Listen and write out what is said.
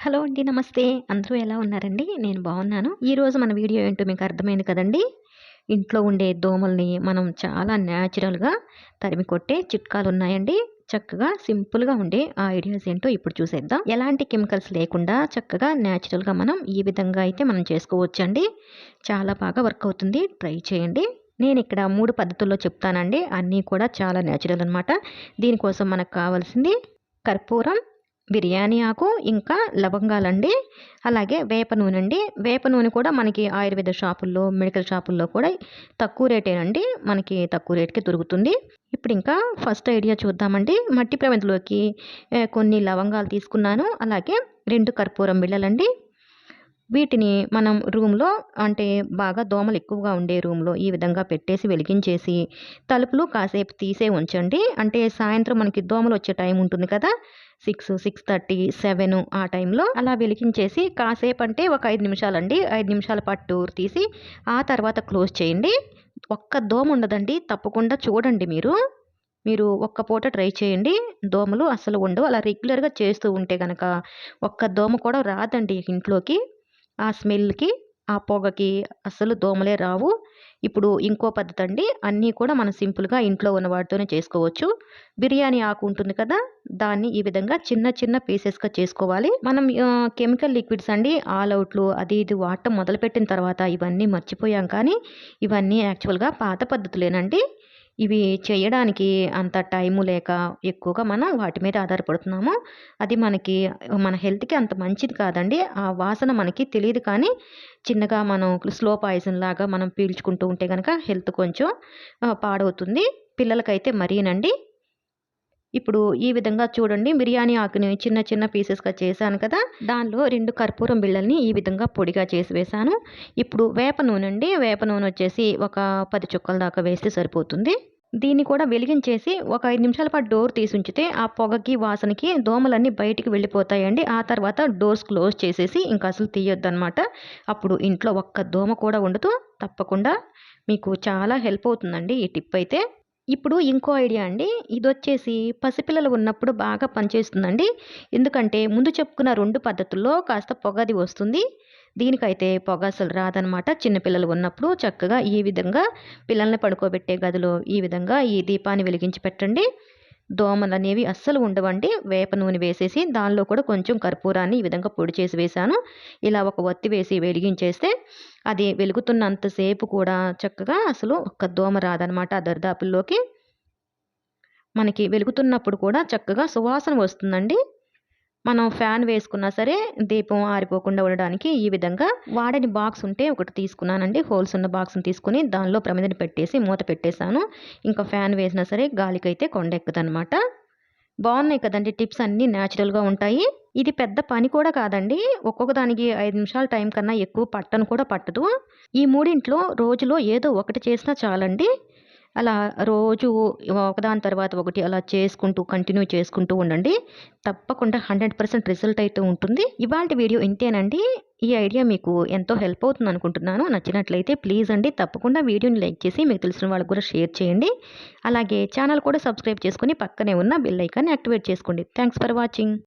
Hello అండి నమస్తే. అందరూ ఎలా ఉన్నారండి? నేను బాగున్నాను. ఈరోజు మన వీడియో ఏంటో మీకు అర్థమైంది కదండి? ఇంట్లో ఉండే దోమల్ని మనం చాలా న్యాచురల్గా తరిమి కొట్టే చిట్కాలు ఉన్నాయండి. చక్కగా సింపుల్గా ఉండే ఆ ఐడియాస్ ఏంటో ఇప్పుడు చూసేద్దాం. ఎలాంటి కెమికల్స్ లేకుండా చక్కగా న్యాచురల్గా మనం ఈ విధంగా అయితే మనం చేసుకోవచ్చండి. చాలా బాగా వర్క్ అవుతుంది. ట్రై చేయండి. నేను ఇక్కడ మూడు పద్ధతుల్లో చెప్తానండి. అన్నీ కూడా చాలా న్యాచురల్ అనమాట దీనికోసం మనకు కావాల్సింది కర్పూరం బిర్యానీ ఆకు ఇంకా లవంగాలండి. అలాగే వేప నూనె అండి వేప నూనె కూడా మనకి ఆయుర్వేద షాపుల్లో మెడికల్ షాపుల్లో కూడా తక్కువ రేటేనండి. మనకి తక్కువ రేట్కి దొరుకుతుంది. ఇప్పుడు ఇంకా ఫస్ట్ ఐడియా చూద్దామండి. మట్టి ప్రమిదలోకి కొన్ని లవంగాలు తీసుకున్నాను. అలాగే రెండు కర్పూరం బిళ్ళలండి వీటిని మనం రూమ్లో అంటే బాగా దోమలు ఎక్కువగా ఉండే రూమ్లో ఈ విధంగా పెట్టేసి వెలిగించేసి తలుపులు కాసేపు తీసే ఉంచండి. అంటే సాయంత్రం మనకి దోమలు వచ్చే టైం ఉంటుంది కదా సిక్స్ సిక్స్ థర్టీ సెవెన్ ఆ టైంలో అలా వెలిగించేసి కాసేపు అంటే ఒక ఐదు నిమిషాలండి. ఐదు నిమిషాల పాటు తీసి ఆ తర్వాత క్లోజ్ చేయండి. ఒక్క దోమ ఉండదండి. తప్పకుండా చూడండి మీరు. మీరు ఒక్క పూట ట్రై చేయండి. దోమలు అసలు ఉండవు. అలా రెగ్యులర్గా చేస్తూ ఉంటే కనుక ఒక్క దోమ కూడా రాదండి ఇంట్లోకి. ఆ స్మెల్కి ఆ పొగకి అస్సలు దోమలే రావు. ఇప్పుడు ఇంకో పద్ధతి అండి. అన్నీ కూడా మనం సింపుల్గా ఇంట్లో ఉన్న వాటితోనే చేసుకోవచ్చు. బిర్యానీ ఆకు ఉంటుంది కదా దాన్ని ఈ విధంగా చిన్న చిన్న పీసెస్గా చేసుకోవాలి. మనం కెమికల్ లిక్విడ్స్ అండి ఆల్ అవుట్లు అది ఇది వాడటం మొదలుపెట్టిన తర్వాత ఇవన్నీ మర్చిపోయాం కానీ ఇవన్నీ యాక్చువల్గా పాత పద్ధతులేనండి. ఇవి చేయడానికి అంత టైము లేక ఎక్కువగా మనం వాటి మీద ఆధారపడుతున్నాము. అది మనకి మన హెల్త్కి అంత మంచిది కాదండి. ఆ వాసన మనకి తెలియదు కానీ చిన్నగా మనం స్లో పాయిజన్ లాగా మనం పీల్చుకుంటూ ఉంటే కనుక హెల్త్ కొంచెం పాడవుతుంది. పిల్లలకైతే మరీనండి. ఇప్పుడు ఈ విధంగా చూడండి బిర్యానీ ఆకుని చిన్న చిన్న పీసెస్గా చేశాను కదా దానిలో రెండు కర్పూరం బిళ్ళల్ని ఈ విధంగా పొడిగా చేసి వేశాను. ఇప్పుడు వేప నూనె అండి వేప నూనె వచ్చేసి ఒక పది చుక్కల దాకా వేస్తే సరిపోతుంది. దీన్ని కూడా వెలిగించేసి ఒక ఐదు నిమిషాల పాటు డోర్ తీసి ఉంచితే ఆ పొగకి వాసనకి దోమలన్నీ బయటికి వెళ్ళిపోతాయండి. ఆ తర్వాత డోర్స్ క్లోజ్ చేసేసి ఇంకా అసలు తీయొద్దు అప్పుడు ఇంట్లో ఒక్క దోమ కూడా ఉండదు తప్పకుండా మీకు చాలా హెల్ప్ అవుతుందండి ఈ టిప్ అయితే. ఇప్పుడు ఇంకో ఐడియా అండి. ఇది వచ్చేసి పసిపిల్లలు ఉన్నప్పుడు బాగా పనిచేస్తుందండి. ఎందుకంటే ముందు చెప్పుకున్న రెండు పద్ధతుల్లో కాస్త పొగది వస్తుంది. దీనికైతే పొగ అసలు రాదనమాట. చిన్నపిల్లలు ఉన్నప్పుడు చక్కగా ఈ విధంగా పిల్లల్ని పడుకోబెట్టే గదిలో ఈ విధంగా ఈ దీపాన్ని వెలిగించి పెట్టండి. దోమలు అనేవి అస్సలు ఉండవండి. వేప నూనె వేసేసి దానిలో కూడా కొంచెం కర్పూరాన్ని ఈ విధంగా పొడి చేసి వేశాను. ఇలా ఒక ఒత్తి వేసి వెలిగించేస్తే అది వెలుగుతున్నంతసేపు కూడా చక్కగా అసలు ఒక్క దోమ రాదనమాట ఆ దరిదాపుల్లోకి. మనకి వెలుగుతున్నప్పుడు కూడా చక్కగా సువాసన వస్తుందండి. మనం ఫ్యాన్ వేసుకున్నా సరే దీపం ఆరిపోకుండా ఉండడానికి ఈ విధంగా వాడని బాక్స్ ఉంటే ఒకటి తీసుకున్నానండి. హోల్స్ ఉన్న బాక్స్ని తీసుకుని దానిలో ప్రమిదని పెట్టేసి మూత పెట్టేశాను. ఇంకా ఫ్యాన్ వేసినా సరే గాలికైతే కొండెక్కదనమాట బాగున్నాయి కదండి టిప్స్ అన్నీ న్యాచురల్గా ఉంటాయి. ఇది పెద్ద పని కూడా కాదండి. ఒక్కొక్క దానికి ఐదు నిమిషాల టైం కన్నా ఎక్కువ పట్టను కూడా పట్టదు. ఈ మూడింట్లో రోజులో ఏదో ఒకటి చేసినా చాలండి. అలా రోజు ఒకదాని తర్వాత ఒకటి అలా చేసుకుంటూ కంటిన్యూ చేసుకుంటూ ఉండండి. తప్పకుండా హండ్రెడ్ పర్సెంట్ రిజల్ట్ అయితే ఉంటుంది. ఇవాళ వీడియో ఇంతేనండి. ఈ ఐడియా మీకు ఎంతో హెల్ప్ అవుతుంది అనుకుంటున్నాను నచ్చినట్లయితే ప్లీజ్ అండి తప్పకుండా వీడియోని లైక్ చేసి మీకు తెలిసిన వాళ్ళకు కూడా షేర్ చేయండి. అలాగే ఛానల్ కూడా సబ్స్క్రైబ్ చేసుకుని పక్కనే ఉన్న బెల్ ఐకాన్ని యాక్టివేట్ చేసుకోండి. Thanks for watching.